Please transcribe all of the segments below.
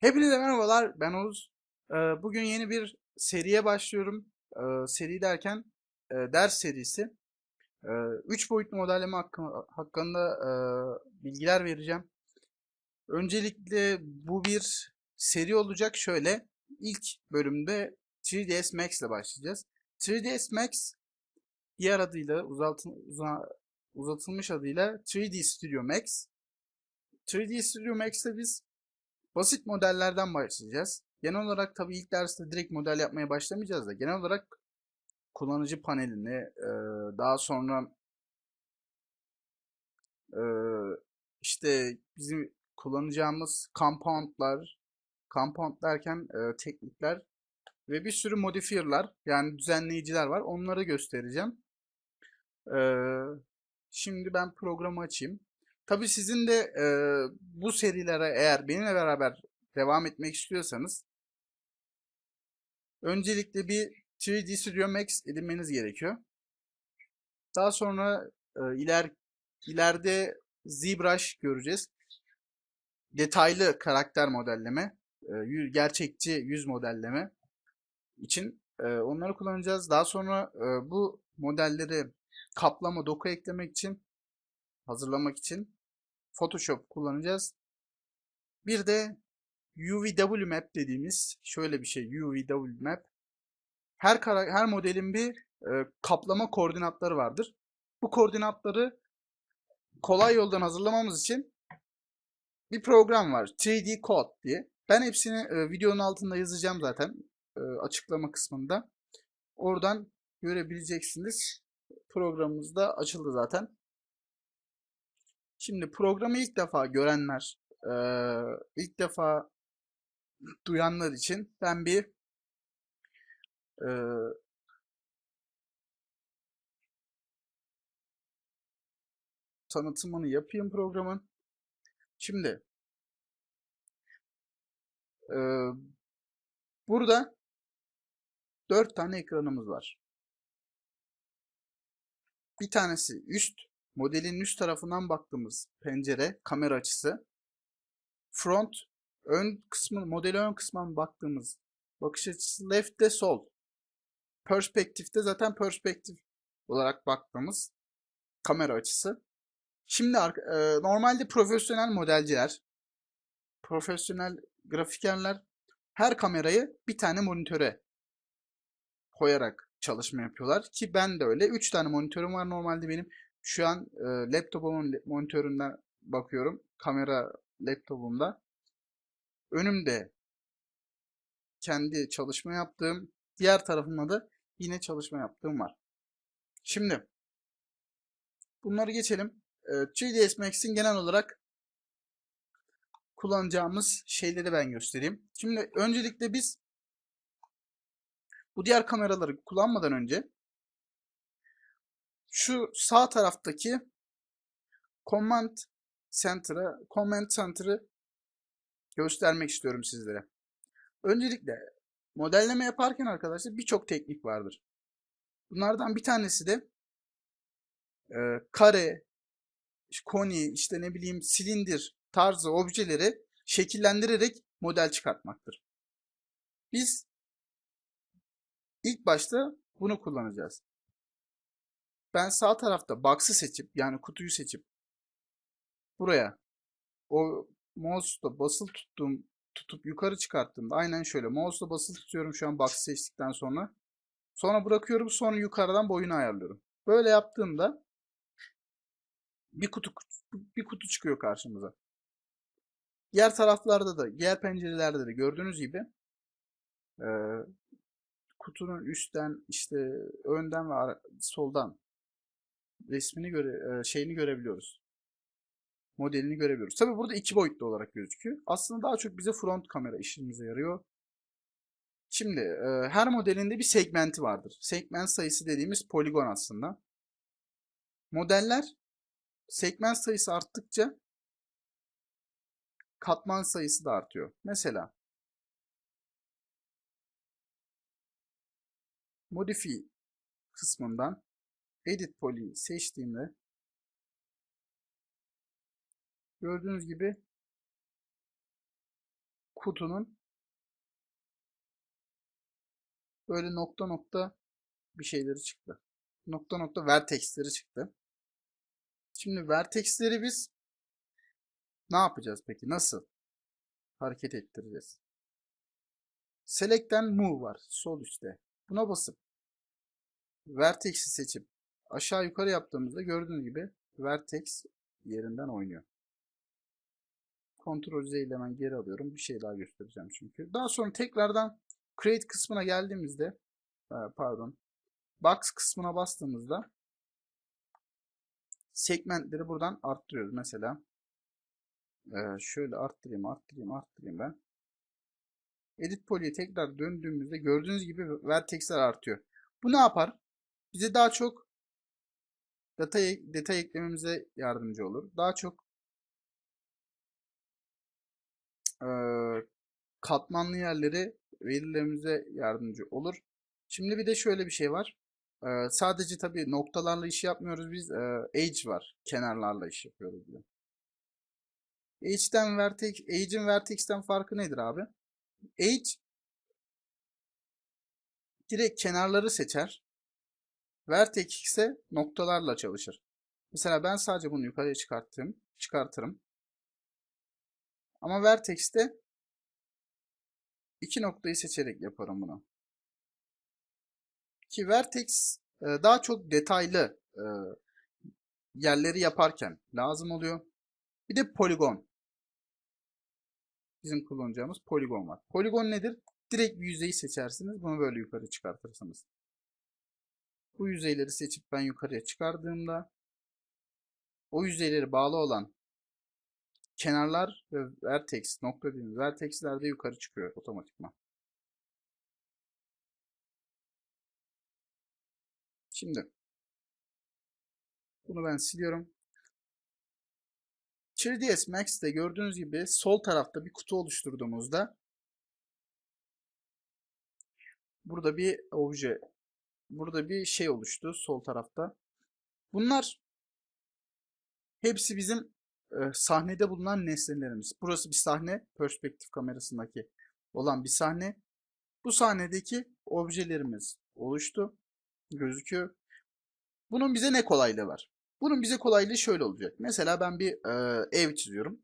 Hepinize merhabalar, ben Oğuz. Ee, Bugün yeni bir seriye başlıyorum. Ee, Seri derken e, ders serisi. 3 boyutlu modelleme hakkı- hakkında e, bilgiler vereceğim. Öncelikle bu bir seri olacak. Şöyle, ilk bölümde 3ds Max ile başlayacağız. 3ds Max diğer adıyla uzatıl- uza- uzatılmış adıyla 3D Studio Max. 3D Studio Max'te biz Basit modellerden başlayacağız. Genel olarak tabii ilk derste direkt model yapmaya başlamayacağız da genel olarak kullanıcı panelini e, daha sonra e, işte bizim kullanacağımız compoundlar, compound derken e, teknikler ve bir sürü modifier'lar yani düzenleyiciler var. Onları göstereceğim. Şimdi ben programı açayım. Tabii sizin de e, bu serilere eğer benimle beraber devam etmek istiyorsanız öncelikle bir 3D Studio Max edinmeniz gerekiyor. Daha sonra e, iler ileride ZBrush göreceğiz. Detaylı karakter modelleme, e, gerçekçi yüz modelleme için e, onları kullanacağız. Daha sonra e, bu modelleri kaplama, doku eklemek için, hazırlamak için Photoshop kullanacağız. Bir de UVW map dediğimiz şöyle bir şey UVW map. Her kara- her modelin bir e, kaplama koordinatları vardır. Bu koordinatları kolay yoldan hazırlamamız için bir program var. 3D Code diye. Ben hepsini e, videonun altında yazacağım zaten e, açıklama kısmında. Oradan görebileceksiniz. Programımız da açıldı zaten. Şimdi programı ilk defa görenler, ilk defa duyanlar için ben bir tanıtımını yapayım programın. Şimdi burada dört tane ekranımız var. Bir tanesi üst, modelin üst tarafından baktığımız pencere, kamera açısı. Front, ön kısmı, modeli ön kısmından baktığımız bakış açısı left de sol. Perspektifte zaten perspektif olarak baktığımız kamera açısı. Şimdi e, normalde profesyonel modelciler, profesyonel grafikerler her kamerayı bir tane monitöre koyarak çalışma yapıyorlar. Ki ben de öyle. 3 tane monitörüm var normalde benim. Şu an e, laptopumun monitöründen bakıyorum. Kamera laptopumda. Önümde kendi çalışma yaptığım, diğer tarafımda da yine çalışma yaptığım var. Şimdi bunları geçelim. E, 3ds Max'in genel olarak kullanacağımız şeyleri ben göstereyim. Şimdi öncelikle biz bu diğer kameraları kullanmadan önce şu sağ taraftaki Command Center'ı Command Center'ı göstermek istiyorum sizlere. Öncelikle modelleme yaparken arkadaşlar birçok teknik vardır. Bunlardan bir tanesi de e, kare, koni, işte ne bileyim silindir tarzı objeleri şekillendirerek model çıkartmaktır. Biz ilk başta bunu kullanacağız. Ben sağ tarafta box'ı seçip yani kutuyu seçip buraya o mouse'la basılı tuttuğum tutup yukarı çıkarttığımda aynen şöyle mouse'la basılı tutuyorum şu an box'ı seçtikten sonra. Sonra bırakıyorum sonra yukarıdan boyunu ayarlıyorum. Böyle yaptığımda bir kutu bir kutu çıkıyor karşımıza. Diğer taraflarda da, diğer pencerelerde de gördüğünüz gibi e, kutunun üstten işte önden ve soldan resmini göre e, şeyini görebiliyoruz. Modelini görebiliyoruz. Tabii burada iki boyutlu olarak gözüküyor. Aslında daha çok bize front kamera işimize yarıyor. Şimdi e, her modelinde bir segmenti vardır. Segment sayısı dediğimiz poligon aslında. Modeller segment sayısı arttıkça katman sayısı da artıyor. Mesela Modify kısmından Edit Poly'yi seçtiğimde gördüğünüz gibi kutunun böyle nokta nokta bir şeyleri çıktı. Nokta nokta vertexleri çıktı. Şimdi vertexleri biz ne yapacağız peki? Nasıl hareket ettireceğiz? Select and Move var sol üstte. Buna basıp Vertex'i seçip aşağı yukarı yaptığımızda gördüğünüz gibi Vertex yerinden oynuyor. Ctrl Z ile hemen geri alıyorum. Bir şey daha göstereceğim çünkü. Daha sonra tekrardan Create kısmına geldiğimizde e, pardon Box kısmına bastığımızda segmentleri buradan arttırıyoruz. Mesela e, şöyle arttırayım, arttırayım, arttırayım ben. Edit Poly'ye tekrar döndüğümüzde gördüğünüz gibi vertexler artıyor. Bu ne yapar? Bize daha çok detay, detay eklememize yardımcı olur. Daha çok e, katmanlı yerleri verilerimize yardımcı olur. Şimdi bir de şöyle bir şey var. E, sadece tabii noktalarla iş yapmıyoruz biz. E, edge var. Kenarlarla iş yapıyoruz. Diye. Edge'den vertex, Edge'in vertex'ten farkı nedir abi? Edge direkt kenarları seçer. Vertex ise noktalarla çalışır. Mesela ben sadece bunu yukarıya çıkarttım, çıkartırım. Ama Vertex'te iki noktayı seçerek yaparım bunu. Ki Vertex e, daha çok detaylı e, yerleri yaparken lazım oluyor. Bir de poligon. Bizim kullanacağımız poligon var. Poligon nedir? Direkt bir yüzeyi seçersiniz. Bunu böyle yukarı çıkartırsınız. Bu yüzeyleri seçip ben yukarıya çıkardığımda o yüzeyleri bağlı olan kenarlar ve vertex nokta dediğimiz vertexler de yukarı çıkıyor otomatikman. Şimdi bunu ben siliyorum. 3ds Max'te gördüğünüz gibi sol tarafta bir kutu oluşturduğumuzda burada bir obje burada bir şey oluştu sol tarafta. Bunlar hepsi bizim e, sahnede bulunan nesnelerimiz. Burası bir sahne, perspektif kamerasındaki olan bir sahne. Bu sahnedeki objelerimiz oluştu, gözüküyor. Bunun bize ne kolaylığı var? Bunun bize kolaylığı şöyle olacak. Mesela ben bir e, ev çiziyorum.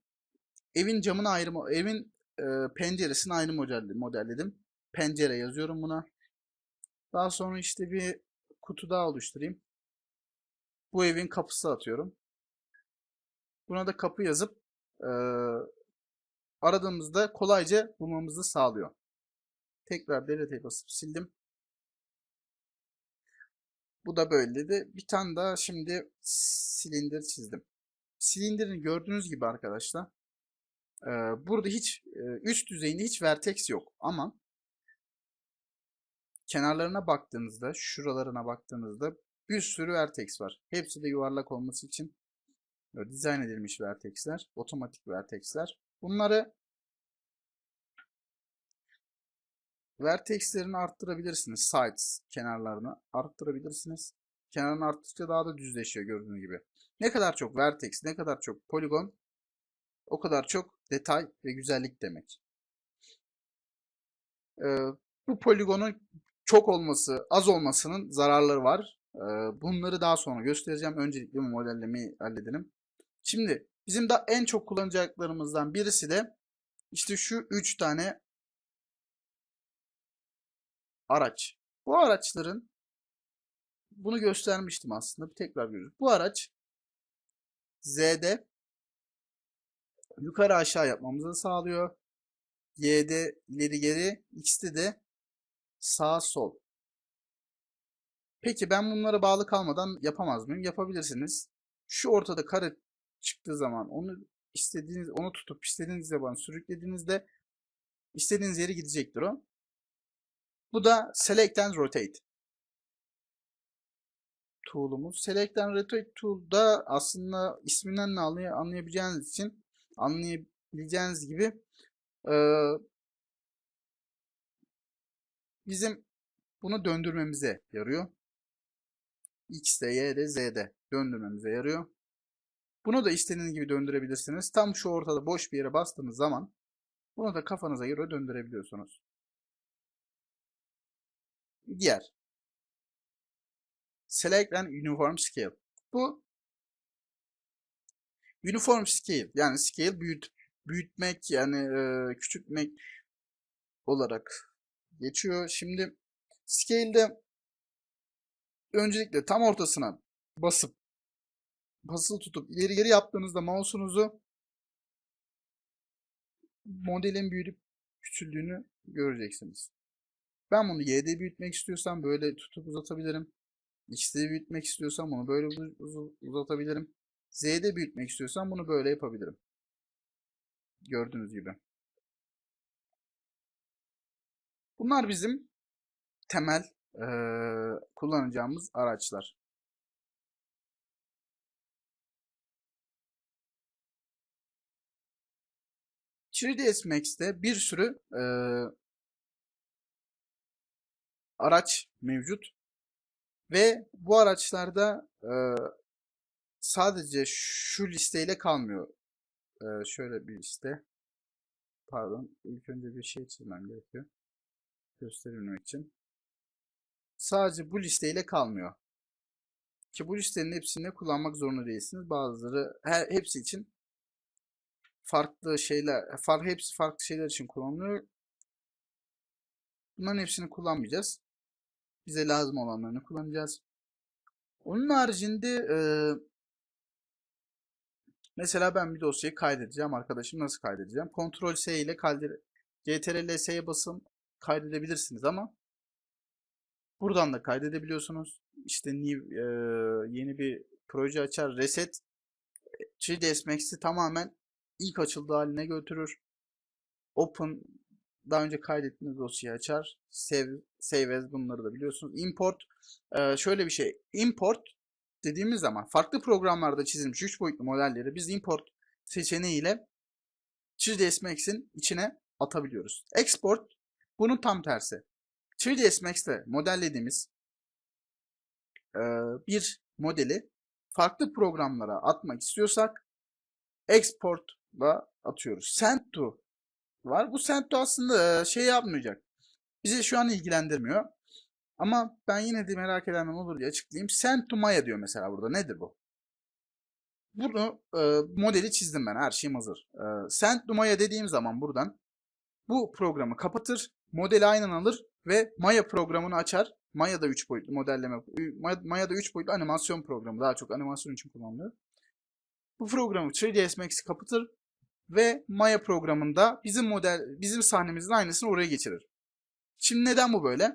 Evin camını ayrı, evin e, penceresini ayrı modelledim. Pencere yazıyorum buna. Daha sonra işte bir kutu daha oluşturayım. Bu evin kapısı atıyorum. Buna da kapı yazıp e, aradığımızda kolayca bulmamızı sağlıyor. Tekrar delete basıp sildim. Bu da böyleydi. Bir tane daha şimdi silindir çizdim. Silindirin gördüğünüz gibi arkadaşlar e, burada hiç e, üst düzeyinde hiç vertex yok ama kenarlarına baktığınızda, şuralarına baktığınızda bir sürü vertex var. Hepsi de yuvarlak olması için dizayn edilmiş vertexler, otomatik vertexler. Bunları vertexlerini arttırabilirsiniz. Sides kenarlarını arttırabilirsiniz. Kenarını arttıkça daha da düzleşiyor gördüğünüz gibi. Ne kadar çok vertex, ne kadar çok poligon o kadar çok detay ve güzellik demek. Ee, bu poligonun çok olması, az olmasının zararları var. Ee, bunları daha sonra göstereceğim. Öncelikle bu modellemeyi halledelim. Şimdi bizim de en çok kullanacaklarımızdan birisi de işte şu 3 tane araç. Bu araçların bunu göstermiştim aslında. Bir tekrar görüyoruz. Bu araç Z'de yukarı aşağı yapmamızı sağlıyor. Y'de ileri geri, X'te de sağ sol. Peki ben bunlara bağlı kalmadan yapamaz mıyım? Yapabilirsiniz. Şu ortada kare çıktığı zaman onu istediğiniz onu tutup istediğiniz zaman sürüklediğinizde istediğiniz yere gidecektir o. Bu da Select and Rotate tool'umuz. Select and Rotate tool'da aslında isminden de anlay anlayabileceğiniz için anlayabileceğiniz gibi bizim bunu döndürmemize yarıyor. X'de, Y'de, Z'de döndürmemize yarıyor. Bunu da istediğiniz gibi döndürebilirsiniz. Tam şu ortada boş bir yere bastığınız zaman Bunu da kafanıza göre döndürebiliyorsunuz. Diğer. Select and Uniform Scale. Bu Uniform Scale yani scale büyüt, büyütmek yani e, küçültmek olarak geçiyor. Şimdi scale'de öncelikle tam ortasına basıp basılı tutup ileri geri yaptığınızda mouse'unuzu modelin büyüyüp küçüldüğünü göreceksiniz. Ben bunu y'de büyütmek istiyorsam böyle tutup uzatabilirim. X'de büyütmek istiyorsam bunu böyle uz uzatabilirim. Z'de büyütmek istiyorsam bunu böyle yapabilirim. Gördüğünüz gibi. Bunlar bizim temel e, kullanacağımız araçlar. 3ds Max'te bir sürü e, araç mevcut. Ve bu araçlarda e, sadece şu listeyle kalmıyor. E, şöyle bir liste. Pardon. ilk önce bir şey çizmem gerekiyor. Gösterebilmek için. Sadece bu listeyle kalmıyor. Ki bu listenin hepsini kullanmak zorunda değilsiniz. Bazıları her, hepsi için farklı şeyler, far, hepsi farklı şeyler için kullanılıyor. Bunların hepsini kullanmayacağız. Bize lazım olanlarını kullanacağız. Onun haricinde e, mesela ben bir dosyayı kaydedeceğim. Arkadaşım nasıl kaydedeceğim? Ctrl S ile kaydet CTRL S'ye basın kaydedebilirsiniz ama buradan da kaydedebiliyorsunuz. İşte new, e, yeni bir proje açar. Reset 3ds Max'i tamamen ilk açıldığı haline götürür. Open daha önce kaydettiğiniz dosyayı açar. Save, save as bunları da biliyorsunuz. Import e, şöyle bir şey. Import dediğimiz zaman farklı programlarda çizilmiş 3 boyutlu modelleri biz import seçeneğiyle 3ds Max'in içine atabiliyoruz. Export bunun tam tersi. 3ds Max'te modellediğimiz e, bir modeli farklı programlara atmak istiyorsak export'la atıyoruz. Send to var. Bu send to aslında şey yapmayacak. Bizi şu an ilgilendirmiyor. Ama ben yine de merak edenler olur diye açıklayayım. Send to Maya diyor mesela burada. Nedir bu? Bunu e, modeli çizdim ben. Her şeyim hazır. E, send to Maya dediğim zaman buradan bu programı kapatır. Modeli aynen alır ve Maya programını açar. Maya'da 3 boyutlu modelleme, Maya'da 3 boyutlu animasyon programı. Daha çok animasyon için kullanılıyor. Bu programı 3ds Max'i kapatır ve Maya programında bizim model, bizim sahnemizin aynısını oraya geçirir. Şimdi neden bu böyle?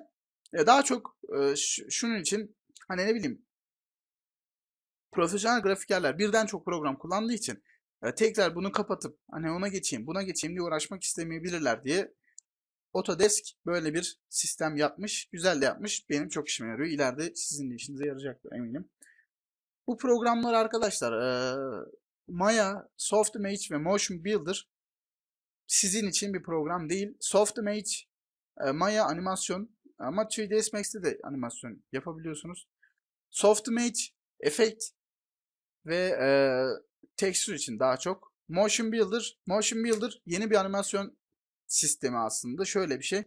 E, daha çok e, şunun için hani ne bileyim profesyonel grafikerler birden çok program kullandığı için e, tekrar bunu kapatıp hani ona geçeyim buna geçeyim diye uğraşmak istemeyebilirler diye Autodesk böyle bir sistem yapmış. Güzel de yapmış. Benim çok işime yarıyor. İleride sizin de işinize yarayacaktır eminim. Bu programlar arkadaşlar Maya, Softmage ve Motion Builder sizin için bir program değil. Softmage, Maya animasyon ama 3ds Max'te de animasyon yapabiliyorsunuz. Softmage, efekt ve e, texture için daha çok. Motion Builder, Motion Builder yeni bir animasyon sistemi aslında. Şöyle bir şey.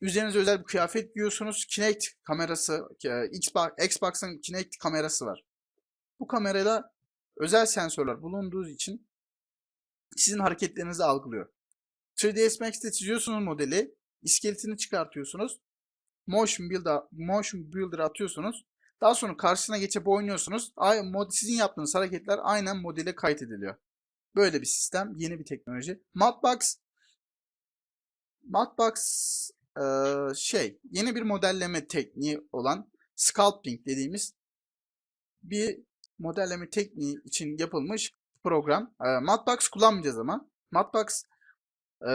Üzerinize özel bir kıyafet giyiyorsunuz. Kinect kamerası, Xbox, Xbox'ın Kinect kamerası var. Bu kamerayla özel sensörler bulunduğu için sizin hareketlerinizi algılıyor. 3ds Max'te çiziyorsunuz modeli, iskeletini çıkartıyorsunuz. Motion Builder, Motion Builder atıyorsunuz. Daha sonra karşısına geçip oynuyorsunuz. Sizin yaptığınız hareketler aynen modele kaydediliyor. Böyle bir sistem, yeni bir teknoloji. Matbox Matbox e, şey, yeni bir modelleme tekniği olan sculpting dediğimiz bir modelleme tekniği için yapılmış program. E, Matbox kullanmayacağız ama. Matbox e,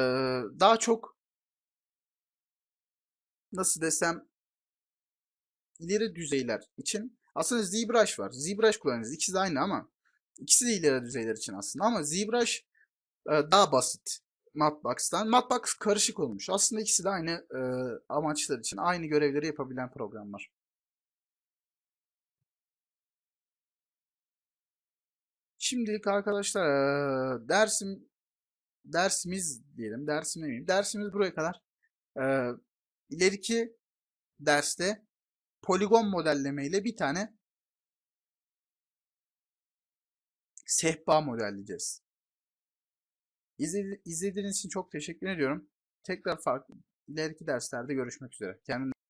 daha çok nasıl desem ileri düzeyler için aslında ZBrush var. ZBrush kullanacağız. İkisi de aynı ama ikisi de ileri düzeyler için aslında ama ZBrush e, daha basit Matbox'tan. Matbox karışık olmuş. Aslında ikisi de aynı e, amaçlar için aynı görevleri yapabilen programlar. Şimdilik arkadaşlar dersim dersimiz diyelim. Dersim demeyeyim. Dersimiz buraya kadar. Ee, ileriki derste poligon modelleme ile bir tane sehpa modelleyeceğiz. İzledi- İzlediğiniz için çok teşekkür ediyorum. Tekrar farklı ileriki derslerde görüşmek üzere. Kendinize